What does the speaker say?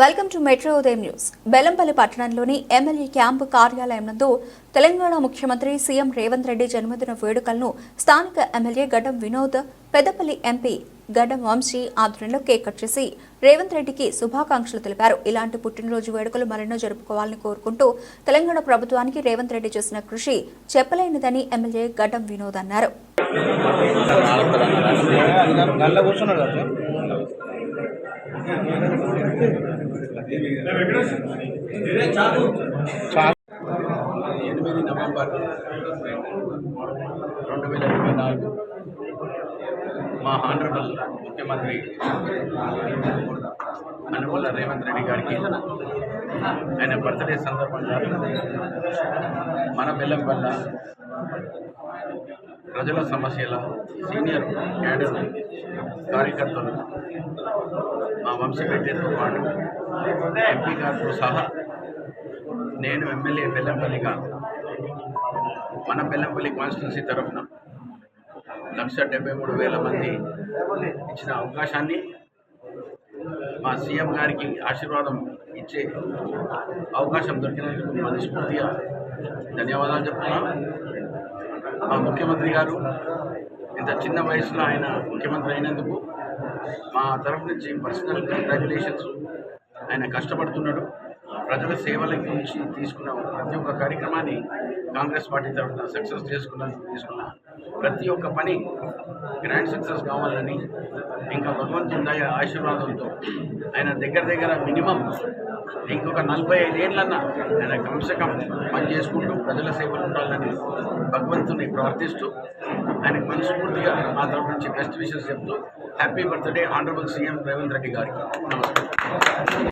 Welcome to metro ఉదయం news. Bellampalli పట్టణంలోని MLA camp కార్యాలయం నందు తెలంగాణ ముఖ్యమంత్రి సీఎం రేవంత్ రెడ్డి జన్మదిన వేడుకలను స్థానిక ఎమ్మెల్యే గడ్డం వినోద్ పెద్దపల్లి ఎంపీ గడ్డం వంశీ ఆధ్వర్యంలో కేక్ కట్ చేసి రేవంత్ రెడ్డికి శుభాకాంక్షలు తెలిపారు. ఇలాంటి పుట్టినరోజు వేడుకలు మరెన్నో జరుపుకోవాలని కోరుకుంటూ తెలంగాణ ప్రభుత్వానికి రేవంత్ రెడ్డి చేసిన కృషి చెప్పలేనిదని ఎమ్మెల్యే గడ్డం వినోద్ అన్నారు. ఎనిమిది నవంబర్ రెండు వేల ఇరవై నాలుగు మా ఆనరబుల్ ముఖ్యమంత్రి అనుకూల రేవంత్ రెడ్డి గారికి ఆయన బర్త్డే సందర్భంగా మన బెల్లం వల్ల ప్రజల సమస్యల సీనియర్ క్యాడర్ కార్యకర్తలు మా వంశపెట్టేతో పాటు ఎంపీ గారితో సహా నేను ఎమ్మెల్యే బెల్లంపల్లిగా మన బెల్లంపల్లి కాన్స్టిట్యున్సీ తరఫున లక్ష డెబ్బై మూడు వేల మంది ఇచ్చిన అవకాశాన్ని మా సీఎం గారికి ఆశీర్వాదం ఇచ్చే అవకాశం దొరికినందుకు మనస్ఫూర్తిగా ధన్యవాదాలు చెప్తున్నాను. మా ముఖ్యమంత్రి గారు ఇంత చిన్న వయసులో ఆయన ముఖ్యమంత్రి అయినందుకు మా తరఫు నుంచి పర్సనల్ కంగ్రాచులేషన్స్ ఆయన కష్టపడుతున్నాడు. ప్రజల సేవల గురించి తీసుకున్న ప్రతి ఒక్క కార్యక్రమాన్ని కాంగ్రెస్ పార్టీ తరఫున సక్సెస్ చేసుకున్న తీసుకున్న ప్రతి ఒక్క పని గ్రాండ్ సక్సెస్ కావాలని ఇంకా భగవంతుని దయ ఆశీర్వాదంతో ఆయన దగ్గర దగ్గర మినిమం ఇంకొక నలభై ఐదేళ్ళన్నా ఆయన కమ్సకం పని చేసుకుంటూ ప్రజల సేవలు ఉండాలని భగవంతుని ప్రార్థిస్తూ ఆయనకు మనస్ఫూర్తిగా మా తరఫు నుంచి బెస్ట్ విషెస్ చెప్తూ happy birthday honourable CM Revanth Reddy గారికి. నమస్కారం.